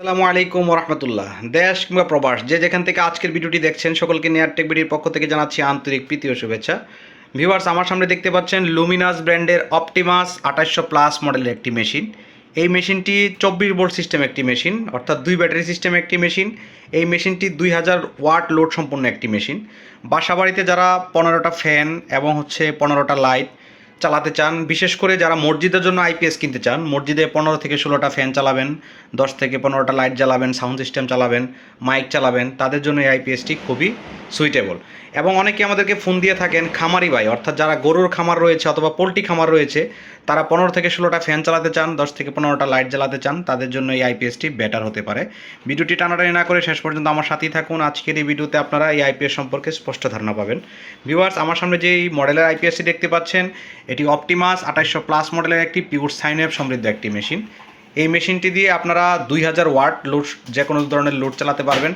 আসসালামু আলাইকুম রহমতুল্লাহ দেশ কিংবা প্রবাস, যে যেখান থেকে আজকের ভিডিওটি দেখছেন, সকলকে নেয়ার টেক বিডির পক্ষ থেকে জানাচ্ছি আন্তরিক প্রীতি ও শুভেচ্ছা। ভিউয়ার্স আমার সামনে দেখতে পাচ্ছেন লুমিনাস ব্র্যান্ডের অপটিমাস আঠাশশো প্লাস মডেলের একটি মেশিন। এই মেশিনটি চব্বিশ ভোল্ট সিস্টেম একটি মেশিন, অর্থাৎ দুই ব্যাটারি সিস্টেম একটি মেশিন। এই মেশিনটি দুই হাজার ওয়াট লোড সম্পন্ন একটি মেশিন। বাসা বাড়িতে যারা পনেরোটা ফ্যান এবং হচ্ছে পনেরোটা লাইট চালাতে চান, বিশেষ করে যারা মসজিদের জন্য আইপিএস কিনতে চান, মসজিদে পনেরো থেকে ষোলোটা ফ্যান চালাবেন, দশ থেকে পনেরোটা লাইট জ্বালাবেন সাউন্ড সিস্টেম চালাবেন মাইক চালাবেন, তাদের জন্য এই আইপিএসটি খুবই সুইটেবল এবং অনেকে আমাদেরকে ফোন দিয়ে থাকেন, খামারি ভাই, অর্থাৎ যারা গরুর খামার রয়েছে অথবা পোলট্রি খামার রয়েছে, তারা পনেরো থেকে ষোলোটা ফ্যান চালাতে চান, দশ থেকে পনেরোটা লাইট জ্বালাতে চান, তাদের জন্য এই আইপিএসটি বেটার হতে পারে। ভিডিওটি টানাটানি না করে শেষ পর্যন্ত আমার সাথেই থাকুন। আজকের এই ভিডিওতে আপনারা এই আইপিএস সম্পর্কে স্পষ্ট ধারণা পাবেন। ভিউয়ার্স, আমার সামনে যে এই মডেলের আইপিএসটি দেখতে পাচ্ছেন এটি অপটিমাস আঠাশশো প্লাস মডেলের একটি পিওর সাইনওয়েভ সমৃদ্ধ একটি মেশিন এই মেশিনটি দিয়ে আপনারা দুই হাজার ওয়াট লোড যে কোনো ধরনের লোড চালাতে পারবেন।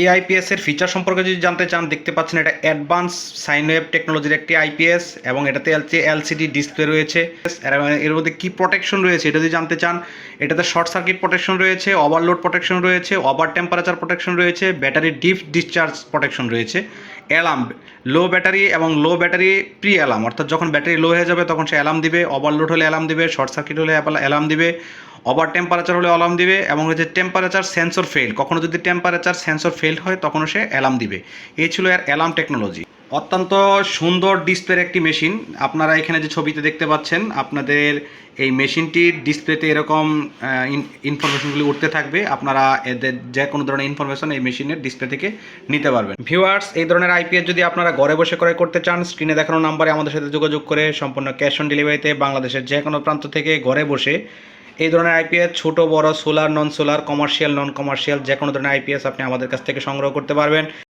এই আইপিএস এর ফিচার সম্পর্কে যদি জানতে চান, দেখতে পাচ্ছেন এটা অ্যাডভান্স সাইনওয়েভ টেকনোলজির একটি আইপিএস এবং এটাতে এলসিডি ডিসপ্লে রয়েছে। এর মধ্যে কি প্রোটেকশন রয়েছে এটা যদি জানতে চান, এটাতে শর্ট সার্কিট প্রোটেকশন রয়েছে ওভারলোড প্রোটেকশন রয়েছে ওভার টেম্পারেচার প্রোটেকশন রয়েছে ব্যাটারি ডিপ ডিসচার্জ প্রোটেকশন রয়েছে অ্যালার্ম লো ব্যাটারি এবং লো ব্যাটারি প্রি অ্যালার্ম অর্থাৎ যখন ব্যাটারি লো হয়ে যাবে, তখন সে অ্যালার্ম দিবে ওভারলোড হলে অ্যালার্ম দিবে শর্ট সার্কিট হলে অ্যালার্ম দিবে ওভার টেম্পারেচার হলে অ্যালার্ম দিবে এবং হচ্ছে টেম্পারেচার সেন্সর ফেল কখনো যদি টেম্পারেচার সেন্সর ফেল হয়, তখনও সে অ্যালার্ম দিবে। এই ছিল এর অ্যালার্ম টেকনোলজি অত্যন্ত সুন্দর ডিসপ্লের একটি মেশিন আপনারা এখানে যে ছবিতে দেখতে পাচ্ছেন, আপনাদের এই মেশিনটির ডিসপ্লেতে এরকম ইনফরমেশনগুলি উঠতে থাকবে। আপনারা এদের যে কোনো ধরনের ইনফরমেশন এই মেশিনের ডিসপ্লে থেকে নিতে পারবেন। ভিউয়ার্স এই ধরনের আইপিএস যদি আপনারা ঘরে বসে ক্রয় করতে চান স্ক্রিনে দেখানো নাম্বারে আমাদের সাথে যোগাযোগ করে সম্পূর্ণ ক্যাশ অন ডেলিভারিতে বাংলাদেশের যে কোনো প্রান্ত থেকে ঘরে বসে এই ধরনের আইপিএস ছোট, বড় solar non solar commercial non commercial যে কোনো ধরনের আইপিএস আপনি আমাদের কাছ থেকে সংগ্রহ করতে পারবেন।